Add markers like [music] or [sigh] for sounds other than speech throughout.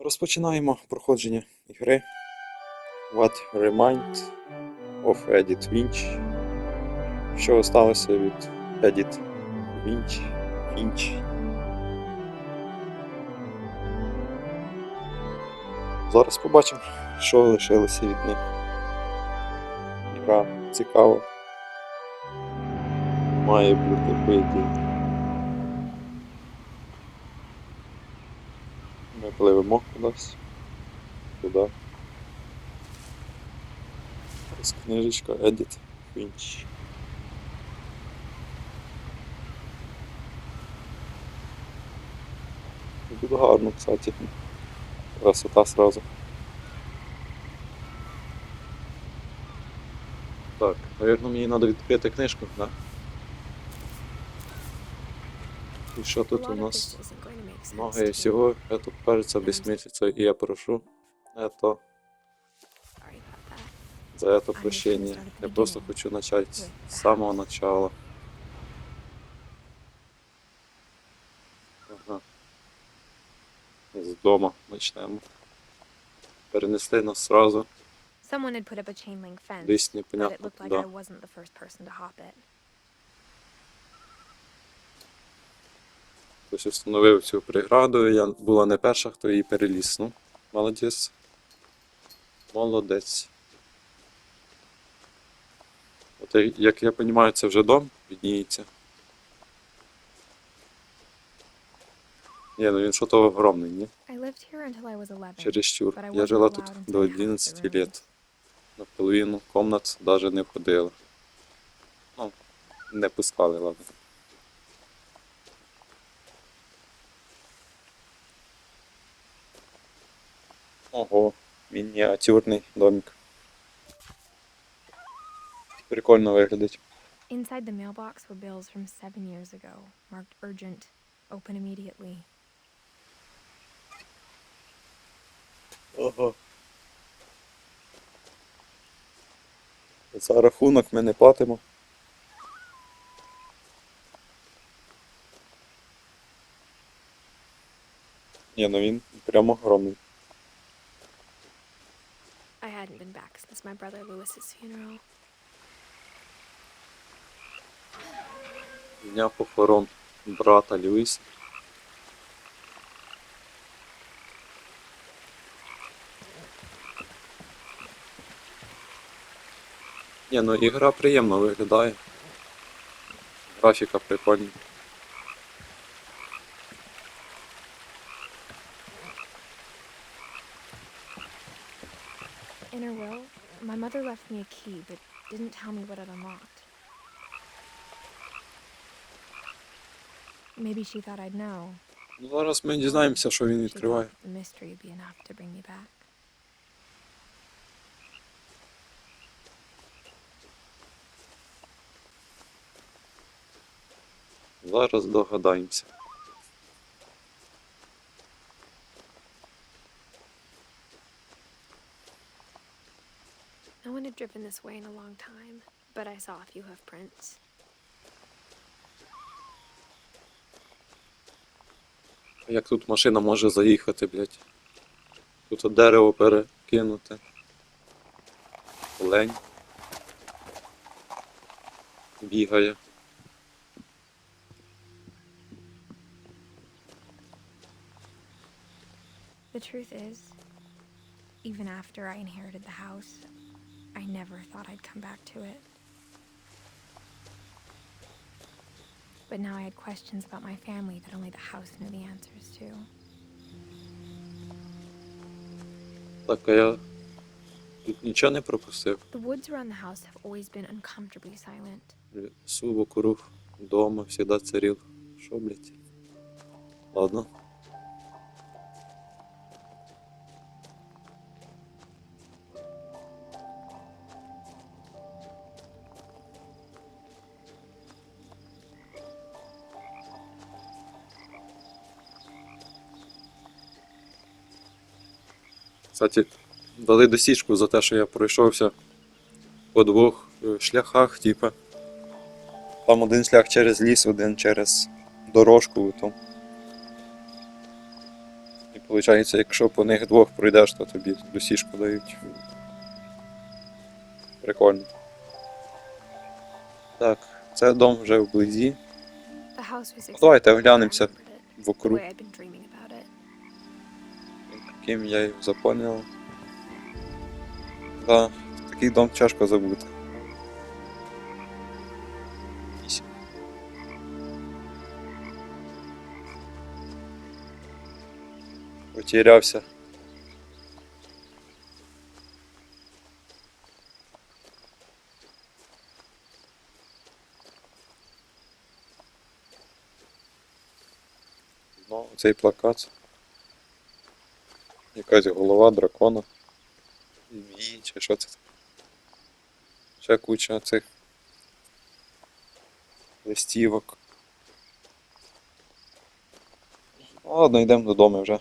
Розпочинаємо проходження ігри What Remains of Edith Finch. Що сталося від Edith Finch? Finch. Зараз побачимо, що лишилося від них. Ігра цікава. Має бути по пливемо кудись. Туди. Ось книжечка Edit Finch. Дуже гарно, кстати. Красота сразу. Так, наверное, мені треба відкрити книжку, да? І що тут у нас? Много и всего, это кажется бессмыслицей, и я прошу это за это прощение. Я просто хочу начать с самого начала. Ага. З дома почнемо. Перенесли нас сразу. Someone had put Хтось встановив цю преграду, я була не перша, хто її переліз. Ну, молодець. Молодець. От, як я розумію, це вже дом відніється. Ні, ну він що то огромний, ні? I lived here until I was 11. Чересчур. Я жила тут до half of the 11 rooms. лет. Наполовину комнат навіть не ходила. Ну, не пускали, ладно. Ого, мініатюрний домик. Прикольно виглядить. Inside the mailbox were bills from seven years ago, marked urgent, open immediately. Ого. За рахунок ми не платимо. Ні, ну він прямо огромний. I hadn't since my brother Lewis's funeral. Дня похорон брата Льюіса. Ні, ну ігра приємно виглядає. Графіка прикольна. In will, my mother left me a key, but didn't tell me what it unlocked. Maybe she thought I'd know. Ну, зараз ми дізнаємося, що він She відкриває. thought the mystery would be enough to bring me back. Зараз догадаємося. No one had driven this way in a long time, but I saw a few hoof prints. Як тут машина може заїхати, блядь? Тут дерево перекинуте. Лень. Бігає. The truth is, even after I inherited the house, I never thought I'd come back to it. But now I had questions about my family that only the house knew the answers to. Так, а я тут нічого не пропустив. The woods around the house have always been uncomfortably silent. Лісу вокруг дома завжди царів. Що, блядь? Ладно. Кстати, дали досічку за те, що я пройшовся по двох е, шляхах, типа. Там один шлях через ліс, один через дорожку. То. І Получається, якщо по них двох пройдеш, то тобі досіжку дають. Прикольно. Так, це дом вже вблизі. Давайте оглянемося вокруг, яким я його запам'ятав. Да, такий дом тяжко забути. Потерявся. Ну, цей плакат. Якась голова дракона. Змії, чи що це? Ще куча цих листівок. Ну, Ладно, йдемо додому вже.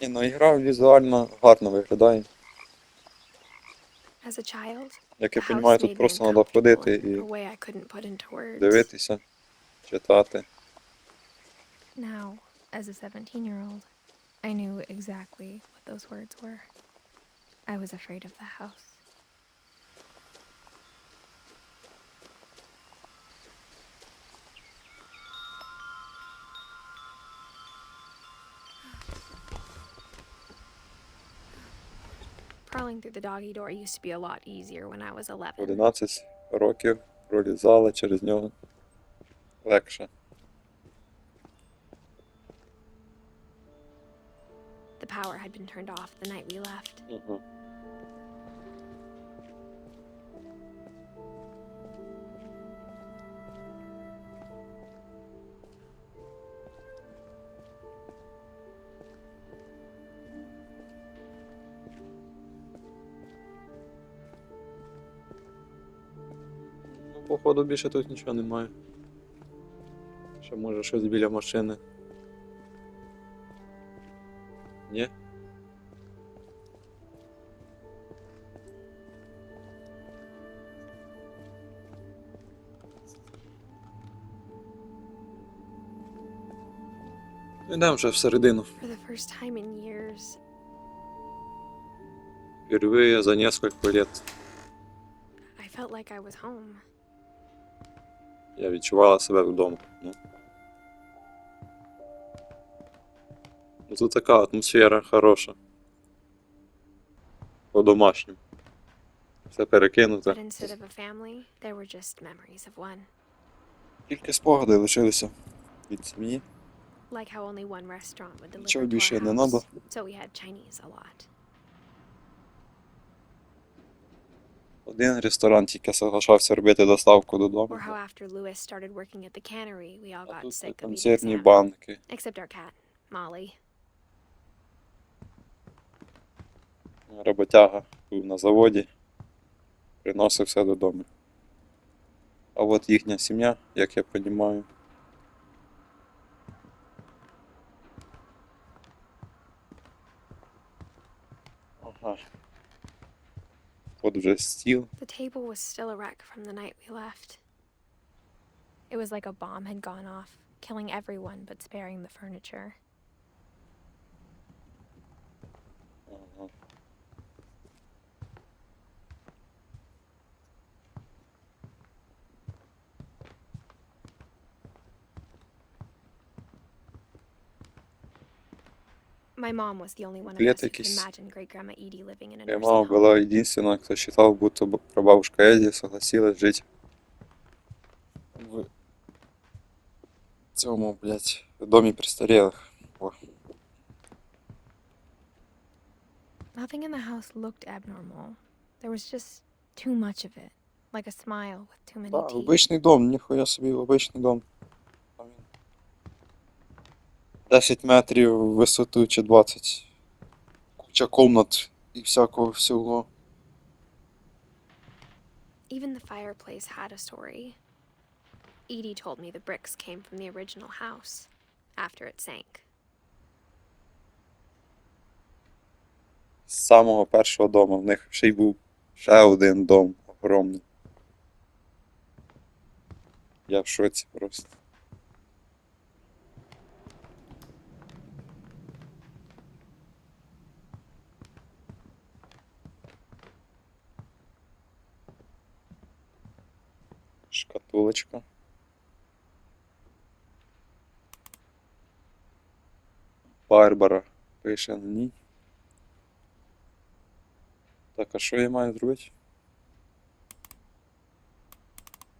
Ні, ну ігра візуально гарно виглядає. As a child, Як я розумію, тут просто треба ходити і дивитися, читати. Now, as a 17-year-old, I knew exactly what those words were. I was afraid of the house. Crawling through the doggy door used to be a lot easier when I was 11. 11 років пролізали через нього легше. had been turned off the night we left. Угу. Ну, походу більше тут нічого немає. Ще може щось біля машини. Йдемо вже всередину. Впервые за несколько лет I felt like I was home. я відчувала себе вдома. Ну. Ну, Тут така атмосфера хороша. По-домашньому. Все перекинуте. Тільки спогади лишилися від сім'ї. Like how only one restaurant would deliver Нічого to більше our не house, надо. so we had Chinese a lot. Один ресторан тільки соглашався робити доставку додому. Or how after Lewis started working at the cannery, we all А got тут sick of eating консервні salmon. банки. Except our cat, Molly. Роботяга був на заводі, приносив все додому. А от їхня сім'я, як я розумію. От вже стіл. The table was still a wreck from the night we left. It was like a bomb had gone off, killing everyone but sparing the furniture. a Моя nursing мама home. была единственная, кто считал, будто б- прабабушка Эдди согласилась жить в цьому, блядь, домі престарелых. О. Nothing in the house looked abnormal. There was just too much of it, like a smile with too many Да, teeth. обичний дом, ніхуя собі обичний дом. 10 метрів в висоту чи 20. Куча комнат і всякого всього. Even the fireplace had a story. Edie told me the bricks came from the original house after it sank. З самого першого дому. В них ще й був ще один дом огромний. Я в шоці просто. Булочка. Барбара пише на ній. Так, а що я маю зробити?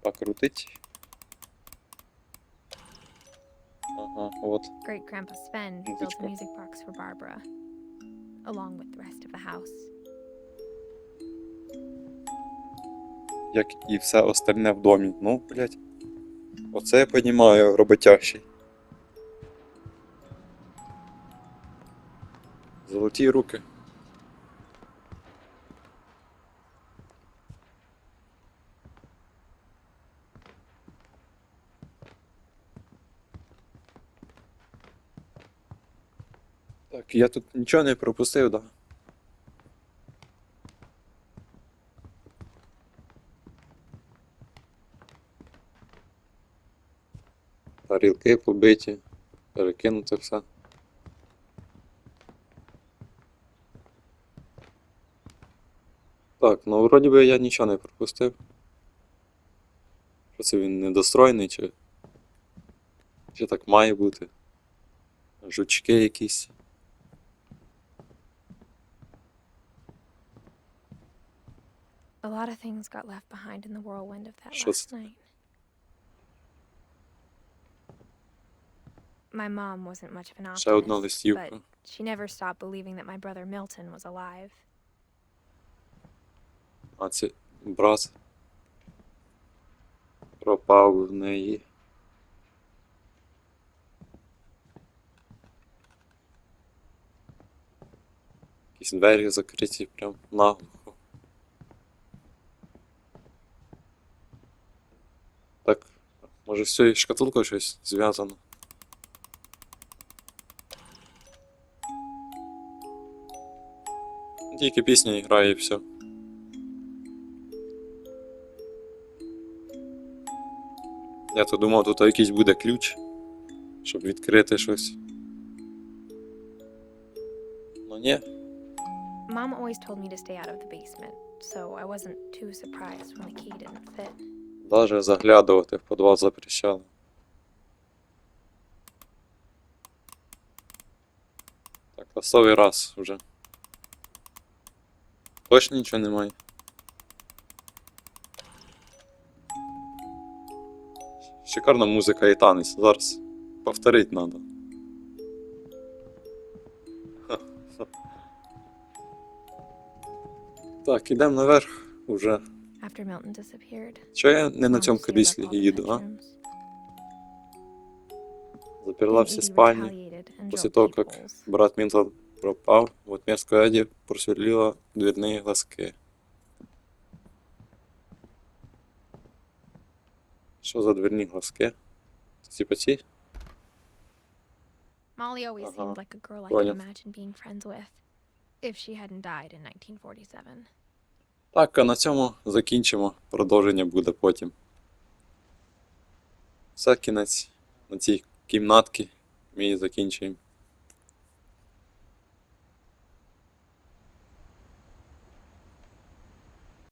Покрутить. Ага, от. Great Grandpa Sven built a music box for Barbara, along with the rest of the house. Як і все остальне в домі. Ну, блядь. Оце я понімаю, роботящий. Золоті руки. Так, я тут нічого не пропустив, да? Тарілки побиті, перекинути все. Так, ну вроді би я нічого не пропустив. Що це він недостроєний, чи. Чи так має бути? Жучки якісь. A lot of things got left behind in the whirlwind of that last night. My mom wasn't much of an Ще одна optimist, листівка. but she never stopped believing that my brother Milton was alive. А це брат пропав в неї. Якісь двері закриті прям наглухо. Так, може з цією шкатулкою щось зв'язано. Тільки пісня грає і все. Я то думав, тут якийсь буде ключ, щоб відкрити щось. Ну ні. Mom always told me to stay out of the basement, so I wasn't too surprised when the key didn't fit. Даже заглядувати в підвал запрещали. Так, ласовий раз вже. Точно нічого немає. Шикарна музика і танець. Зараз повторити треба. [laughs] Так, ідемо наверх уже. Чого я не на цьому кріслі їду, а? Заперла всі спальні. После того, как брат Милтон пропав, в отместку Эдди просверлила дверные глазки. Що за дверні глазки? Типа ці? Molly always seemed like a girl I could imagine being friends with, if she hadn't died in 1947. Так, а на цьому закінчимо. Продовження буде потім. Все, кінець на цій кімнатці. Ми її закінчуємо.